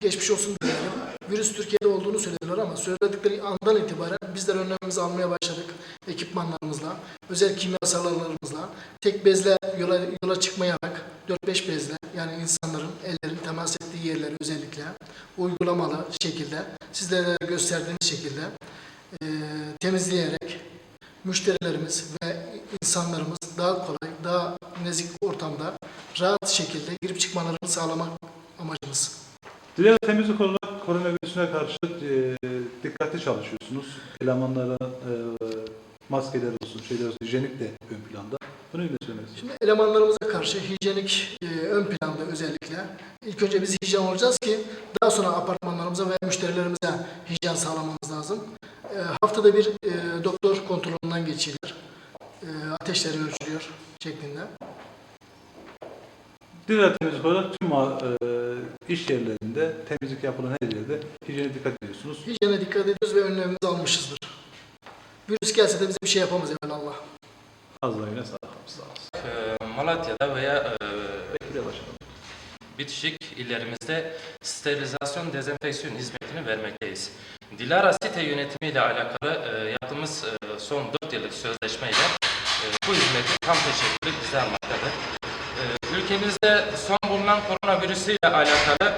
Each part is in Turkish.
geçmiş olsun diyelim. Virüs Türkiye'de olduğunu söylediler ama söyledikleri andan itibaren bizler önlemimizi almaya başladık ekipmanlarımızla, özel kimyasallarımızla, tek bezle yola, yola çıkmayarak 4-5 bezle yani insanların ellerin temas ettiği yerleri özellikle uygulamalı şekilde sizlere gösterdiğimiz şekilde e, temizleyerek müşterilerimiz ve insanlarımız daha kolay, daha nezik ortamda rahat şekilde girip çıkmalarını sağlamak amacımız. Diğer temizlik olarak koronavirüsüne karşı e, dikkatli çalışıyorsunuz. Elemanlara e, maskeler olsun, şeyler olsun, hijyenik de ön planda. Bunu ne istiyorsunuz? Şimdi elemanlarımıza karşı hijyenik e, ön planda özellikle ilk önce biz hijyen olacağız ki daha sonra apartmanlarımıza ve müşterilerimize hijyen sağlamamız lazım. E, haftada bir e, doktor kontrolünden geçilir. E, ateşleri ölçülüyor şeklinde. Diğer temizlik olarak tüm e, iş yerlerinde, temizlik yapılan her yerde hijyene dikkat ediyorsunuz. Hijyene dikkat ediyoruz ve önlemimizi almışızdır. Virüs gelse de bize bir şey yapamaz evvelallah. Ağzına sağlık. Sağ olsun. Ee, Malatya'da veya e, bitişik illerimizde sterilizasyon dezenfeksiyon hizmetini vermekteyiz. Dilara site yönetimiyle alakalı e, yaptığımız e, son 4 yıllık sözleşmeyle e, bu hizmeti tam teşekkürü bize almaktadır. E, ülkemizde son bulunan koronavirüsüyle alakalı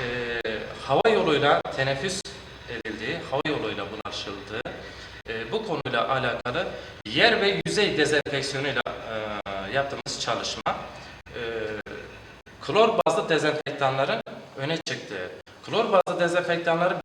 e, hava yoluyla teneffüs edildiği, hava yoluyla bulaşıldığı, e, bu konuyla alakalı yer ve yüzey dezenfeksiyonuyla e, yaptığımız çalışma e, klor bazlı dezenfektanların öne çıktığı. Klor bazlı dezenfektanları